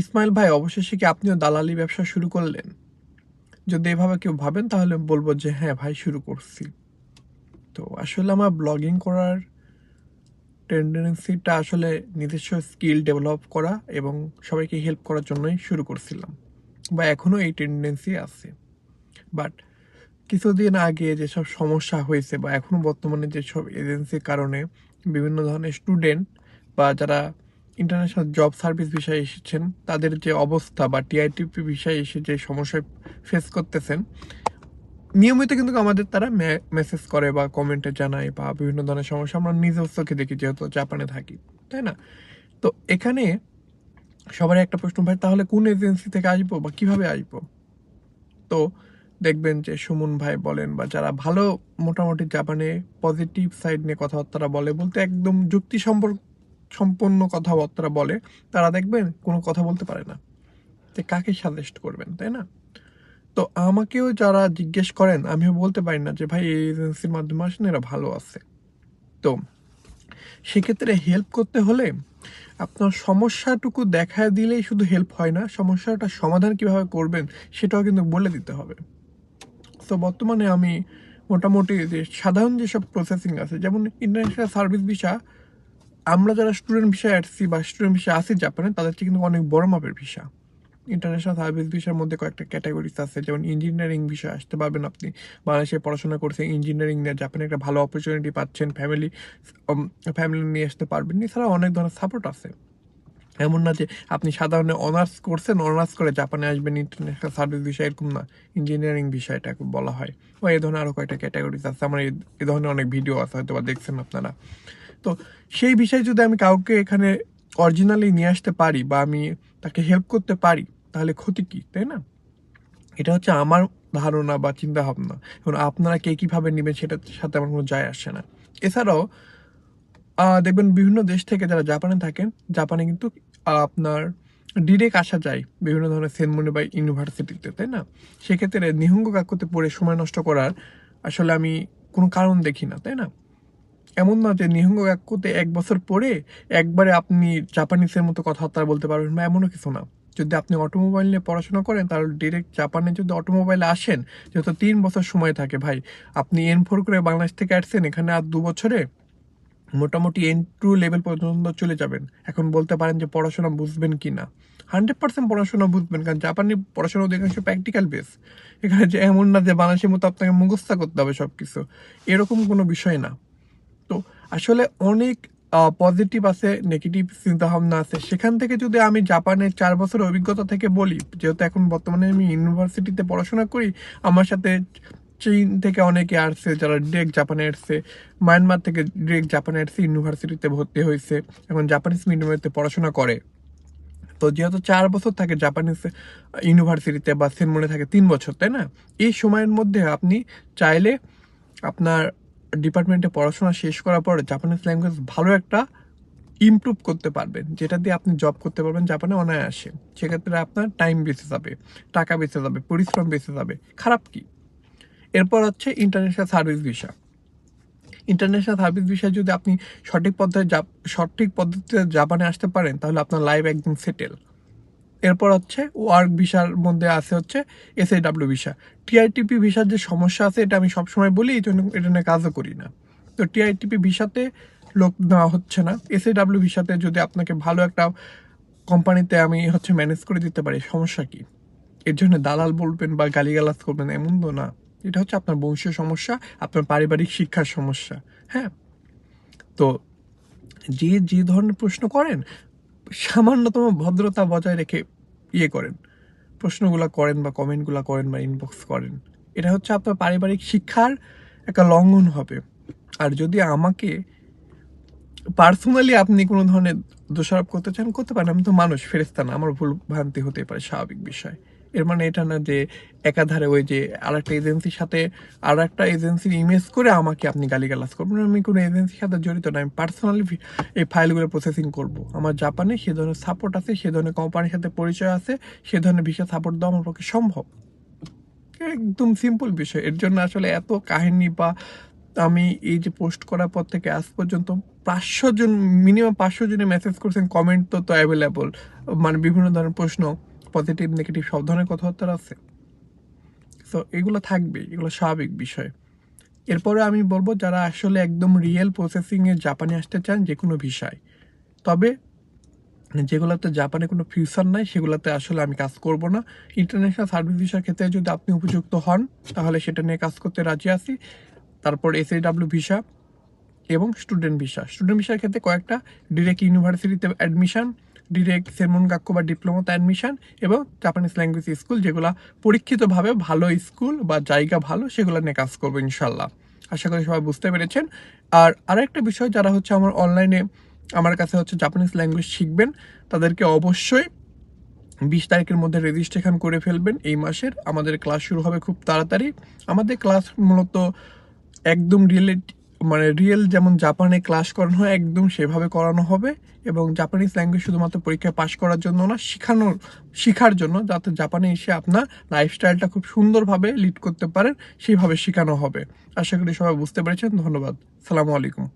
ইসমাইল ভাই, অবশেষে কি আপনিও দালালি ব্যবসা শুরু করলেন? যদি এভাবে কেউ ভাবেন, তাহলে বলব যে হ্যাঁ ভাই, শুরু করছি। তো আসলে আমার ব্লগিং করার টেন্ডেন্সিটা আসলে নিজস্ব স্কিল ডেভেলপ করা এবং সবাইকে হেল্প করার জন্যই শুরু করছিলাম বা এখনও এই টেন্ডেন্সি আছে। বাট কিছুদিন আগে যেসব সমস্যা হয়েছে বা এখনও বর্তমানে যেসব এজেন্সির কারণে বিভিন্ন ধরনের স্টুডেন্ট বা যারা ইন্টারন্যাশনাল জব সার্ভিস বিষয়ে এসেছেন। তাদের যে অবস্থা বা টিআইটিপি বিষয়ে এসে যে সমস্যায় ফেস করতেছেন, নিয়মিত কিন্তু আমাদের তারা মেসেজ করে বা কমেন্টে জানায় বা বিভিন্ন ধরনের সমস্যা আমরা নিজের চোখে দেখি, যেহেতু জাপানে থাকি, তাই না? তো এখানে সবার একটা প্রশ্ন, ভাই, তাহলে কোন এজেন্সি থেকে আসব বা কীভাবে আসব? তো দেখবেন যে সুমন ভাই বলেন বা যারা ভালো মোটামুটি জাপানে পজিটিভ সাইড নিয়ে কথাবার্তা বলে বলতে একদম যুক্তি সম্পর্ক সম্পন্ন কথাবার্তা বলে, তারা দেখবেন কোনো কথা বলতে পারে না। যে কাকে সাজেস্ট করবেন, তাই না? তো আমাকেও যারা জিজ্ঞেস করেন, আমিও বলতে পারি না যে, ভাই, এই এজেন্সির মাধ্যমে আসেন এরা ভালো আছে। তো সেক্ষেত্রে হেল্প করতে হলে আপনার সমস্যাটুকু দেখা দিলেই শুধু হেল্প হয় না, সমস্যাটা সমাধান কীভাবে করবেন সেটাও কিন্তু বলে দিতে হবে। তো বর্তমানে আমি মোটামুটি যে সাধারণ যেসব প্রসেসিং আছে, যেমন ইন্টারন্যাশনাল সার্ভিস ভিসা আমরা যারা স্টুডেন্ট ভিসায় আসছি বা স্টুডেন্ট ভিসা আসি জাপানে তাদের চেয়ে কিন্তু অনেক বড় মাপের ভিসা ইন্টারন্যাশনাল সার্ভিস ভিসার মধ্যে কয়েকটা ক্যাটাগরিজ আছে, যেমন ইঞ্জিনিয়ারিং বিষয় আসতে পারবেন আপনি। বাংলাদেশে পড়াশোনা করছেন ইঞ্জিনিয়ারিং নিয়ে। জাপানে একটা ভালো অপরচুনিটি পাচ্ছেন ফ্যামিলি ফ্যামিলি নিয়ে আসতে পারবেন। এছাড়া অনেক ধরনের সাপোর্ট আছে। এমন না যে আপনি সাধারণ অনার্স করছেন অনার্স করে জাপানে আসবেন ইন্টারন্যাশনাল সার্ভিস বিষয় এরকম না। ইঞ্জিনিয়ারিং বিষয়টা বলা হয়। বা এই ধরনের আরও কয়েকটা ক্যাটাগরিজ আছে। আমার এই ধরনের অনেক ভিডিও আছে হয়তো বা দেখছেন আপনারা। তো সেই বিষয়ে যদি আমি কাউকে এখানে অরিজিনালি নিয়ে আসতে পারি বা আমি তাকে হেল্প করতে পারি, তাহলে ক্ষতি কি, তাই না? এটা হচ্ছে আমার ধারণা বা চিন্তা ভাবনা এখন আপনারা কে কীভাবে নেবেন সেটার সাথে আমার কোনো যায় আসে না। এছাড়াও দেখবেন বিভিন্ন দেশ থেকে যারা জাপানে থাকেন, জাপানে কিন্তু আপনার ডিরেক্ট আসা যায় বিভিন্ন ধরনের সেনমনি বা ইউনিভার্সিটিতে তাই না? সেক্ষেত্রে নিহঙ্গ কাকুতে পড়ে সময় নষ্ট করার আসলে আমি কোনো কারণ দেখি না, তাই না? এমন না যে নিহঙ্গ কাকুতে এক বছর পরে একবারে আপনি জাপানিসের মতো কথাবার্তা বলতে পারবেন বা এমনও কিছু না। যদি আপনি অটোমোবাইল নিয়ে পড়াশোনা করেন, তাহলে ডিরেক্ট জাপানে যদি অটোমোবাইলে আসেন, যেহেতু তিন বছর সময় থাকে ভাই, আপনি এন ফোর করে বাংলাদেশ থেকে আসছেন, এখানে আর দু বছরে মোটামুটি এন টু লেভেল পর্যন্ত চলে যাবেন। এখন বলতে পারেন যে পড়াশোনা বুঝবেন কি না হান্ড্রেড পার্সেন্ট পড়াশোনা বুঝবেন, কারণ জাপানি পড়াশোনা অধিকাংশ প্র্যাকটিক্যাল বেস। এখানে যে এমন না যে বাংলাদেশের মতো আপনাকে মুখস্থা করতে হবে সব কিছু এরকম কোনো বিষয় না। আসলে অনেক পজিটিভ আছে নেগেটিভ চিন্তাভাবনা আছে। সেখান থেকে যদি আমি জাপানের চার বছর অভিজ্ঞতা থেকে বলি, যেহেতু এখন বর্তমানে আমি ইউনিভার্সিটিতে পড়াশোনা করি, আমার সাথে চীন থেকে অনেকে আসছে, যারা ডিরেক্ট জাপানে আসছে। মায়ানমার থেকে ডিরেক্ট জাপানে আসছে, ইউনিভার্সিটিতে ভর্তি হয়েছে। এখন জাপানিজ মিডিয়ামে পড়াশোনা করে। তো যেহেতু চার বছর থাকে জাপানিজ ইউনিভার্সিটিতে বা সেনমনে থাকে, তিন বছর, তাই না? এই সময়ের মধ্যে আপনি চাইলে আপনার ডিপার্টমেন্টে পড়াশোনা শেষ করার পর জাপানিজ ল্যাঙ্গুয়েজ ভালো একটা ইমপ্রুভ করতে পারবেন, যেটা দিয়ে আপনি জব করতে পারবেন জাপানে অনায়াসে। সেক্ষেত্রে আপনার টাইম বেঁচে যাবে, টাকা বেঁচে যাবে, পরিশ্রম বেঁচে যাবে। খারাপ কি? এরপর হচ্ছে international service visa international service visa যদি আপনি সঠিক পদ্ধতি সঠিক পদ্ধতিতে জাপানে আসতে পারেন, তাহলে আপনার লাইফ একদম সেটেল এরপর হচ্ছে ওয়ার্ক ভিসার মধ্যে আছে হচ্ছে এস ডাব্লিউ ভিসা। টিআইটিপি ভিসার যে সমস্যা আছে, এটা আমি সবসময় বলি, এই জন্য এটা নিয়ে কাজও করি না। তো টিআইটিপি ভিসাতে লোক নেওয়া হচ্ছে না। এস ডাব্লিউ ভিসাতে যদি আপনাকে ভালো একটা কোম্পানিতে আমি হচ্ছে ম্যানেজ করে দিতে পারি, সমস্যা কি? এর জন্য দালাল বলবেন বা গালিগালাজ করবেন, এমন তো না। এটা হচ্ছে আপনার বংশীয় সমস্যা, আপনার পারিবারিক শিক্ষার সমস্যা হ্যাঁ? তো যে যে ধরনের প্রশ্ন করেন সামান্যতম ভদ্রতা বজায় রেখে ইয়ে করেন। প্রশ্নগুলো করেন বা কমেন্টগুলো করেন বা ইনবক্স করেন। এটা হচ্ছে আপনার পারিবারিক শিক্ষার একটা লঙ্ঘন হবে। আর যদি আমাকে পার্সোনালি আপনি কোনো ধরনের দোষারোপ করতে চান, করতে পারেন। আমি তো মানুষ ফেরেস্তা না। আমার ভুল ভ্রান্তি হতে পারে, স্বাভাবিক বিষয়। এর মানে এটা না যে একাধারে ওই যে আর একটা এজেন্সির সাথে আর একটা এজেন্সির ইমেজ করে আমাকে আপনি গালিগালাজ করবেন। আমি কোনো এজেন্সির সাথে জড়িত না, আমি পার্সোনালি এই ফাইলগুলো প্রসেসিং করব। আমার জাপানে সে ধরনের সাপোর্ট আছে, সে ধরনের কোম্পানির সাথে পরিচয় আছে, সে ধরনের ভিসা সাপোর্ট দেওয়া আমার পক্ষে সম্ভব। একদম সিম্পল বিষয়। এর জন্য আসলে এত কাহিনী বা আমি এই যে পোস্ট করার পর থেকে আজ পর্যন্ত পাঁচশো জন মিনিমাম পাঁচশো জনে মেসেজ করছেন কমেন্ট তো তো অ্যাভেলেবল মানে বিভিন্ন ধরনের প্রশ্ন পজিটিভ নেগেটিভ সব ধরনের কথাবার্তা আছে। সো এগুলো থাকবে এগুলো স্বাভাবিক বিষয়। এরপরে আমি বলব, যারা আসলে একদম রিয়েল প্রসেসিংয়ে জাপানে আসতে চান যে কোনো ভিসায় তবে, যেগুলোতে জাপানে কোনো ফিউচার নাই, সেগুলোতে আসলে আমি কাজ করব না। ইন্টারন্যাশনাল সার্ভিস ভিসার ক্ষেত্রে যদি আপনি উপযুক্ত হন, তাহলে সেটা নিয়ে কাজ করতে রাজি আছি। তারপর এস ডাব্লিউ ভিসা এবং স্টুডেন্ট ভিসা স্টুডেন্ট ভিসার ক্ষেত্রে কয়েকটা ডিরেক্ট ইউনিভার্সিটিতে অ্যাডমিশন ডিরেক্ট সেমন গাক্কো বা ডিপ্লোমাতে অ্যাডমিশন এবং জাপানিজ ল্যাঙ্গুয়েজ স্কুল যেগুলো পরীক্ষিতভাবে ভালো স্কুল বা জায়গা ভালো সেগুলো নিয়ে কাজ করব ইনশাল্লাহ। আশা করি সবাই বুঝতে পেরেছেন। আর আরেকটা বিষয় যারা হচ্ছে আমার অনলাইনে আমার কাছে হচ্ছে জাপানিজ ল্যাঙ্গুয়েজ শিখবেন, তাদেরকে অবশ্যই বিশ তারিখের মধ্যে রেজিস্ট্রেশন করে ফেলবেন। এই মাসের আমাদের ক্লাস শুরু হবে খুব তাড়াতাড়ি। আমাদের ক্লাস মূলত একদম রিয়েলিট মানে রিয়েল যেমন জাপানে ক্লাস করানো হয়, একদম সেভাবে করানো হবে এবং জাপানিজ ল্যাঙ্গুয়েজ শুধুমাত্র পরীক্ষায় পাশ করার জন্য না, শেখানোর, শেখার জন্য যাতে জাপানে এসে আপনার লাইফস্টাইলটা খুব সুন্দরভাবে লিড করতে পারেন সেইভাবে শেখানো হবে। আশা করি সবাই বুঝতে পেরেছেন। ধন্যবাদ। সালামু আলাইকুম।